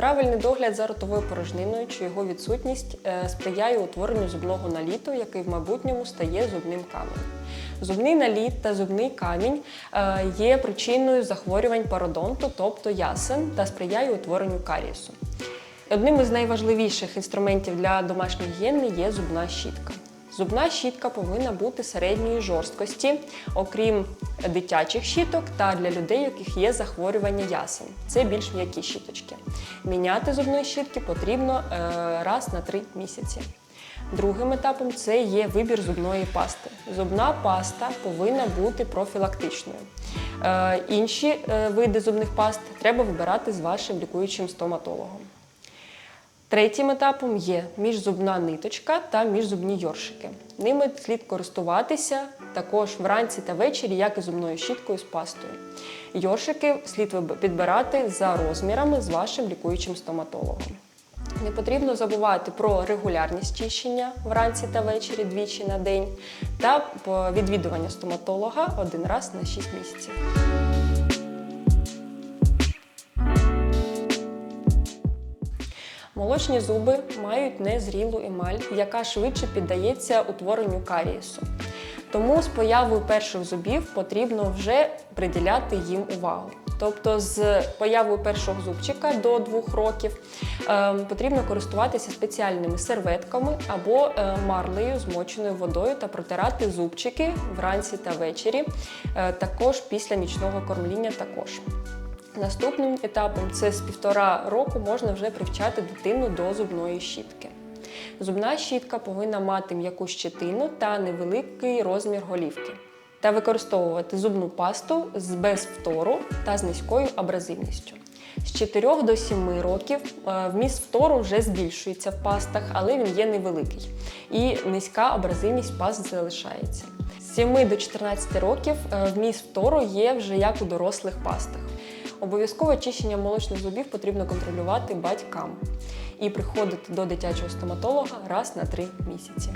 Неправильний догляд за ротовою порожниною чи його відсутність е, сприяє утворенню зубного наліту, який в майбутньому стає зубним каменем. Зубний наліт та зубний камінь е, є причиною захворювань пародонту, тобто ясен, та сприяє утворенню карієсу. Одним із найважливіших інструментів для домашньої гігієни є зубна щітка. Зубна щітка повинна бути середньої жорсткості, окрім дитячих щіток та для людей, у яких є захворювання ясен. Це більш м'які щіточки. Міняти зубної щітки потрібно е, раз на 3 місяці. Другим етапом це є вибір зубної пасти. Зубна паста повинна бути профілактичною. Е, інші е, види зубних паст треба вибирати з вашим лікуючим стоматологом. Третім етапом є міжзубна ниточка та міжзубні йоршики. Ними слід користуватися також вранці та ввечері, як і зубною щіткою з пастою. Йоршики слід підбирати за розмірами з вашим лікуючим стоматологом. Не потрібно забувати про регулярність чищення вранці та ввечері двічі на день та відвідування стоматолога один раз на 6 місяців. Молочні зуби мають незрілу емаль, яка швидше піддається утворенню карієсу. Тому з появою перших зубів потрібно вже приділяти їм увагу. Тобто з появою першого зубчика до 2 років е, потрібно користуватися спеціальними серветками або е, марлею, змоченою водою та протирати зубчики вранці та ввечері, е, також після нічного кормління також. Наступним етапом це з півтора року можна вже привчати дитину до зубної щітки. Зубна щітка повинна мати м'яку щетину та невеликий розмір голівки. Та використовувати зубну пасту з без фтору та з низькою абразивністю. З 4 до 7 років е, вміст фтору вже збільшується в пастах, але він є невеликий. І низька абразивність паст залишається. З 7 до 14 років е, вміст фтору є вже як у дорослих пастах. Обов'язкове чищення молочних зубів потрібно контролювати батькам і приходити до дитячого стоматолога раз на три місяці.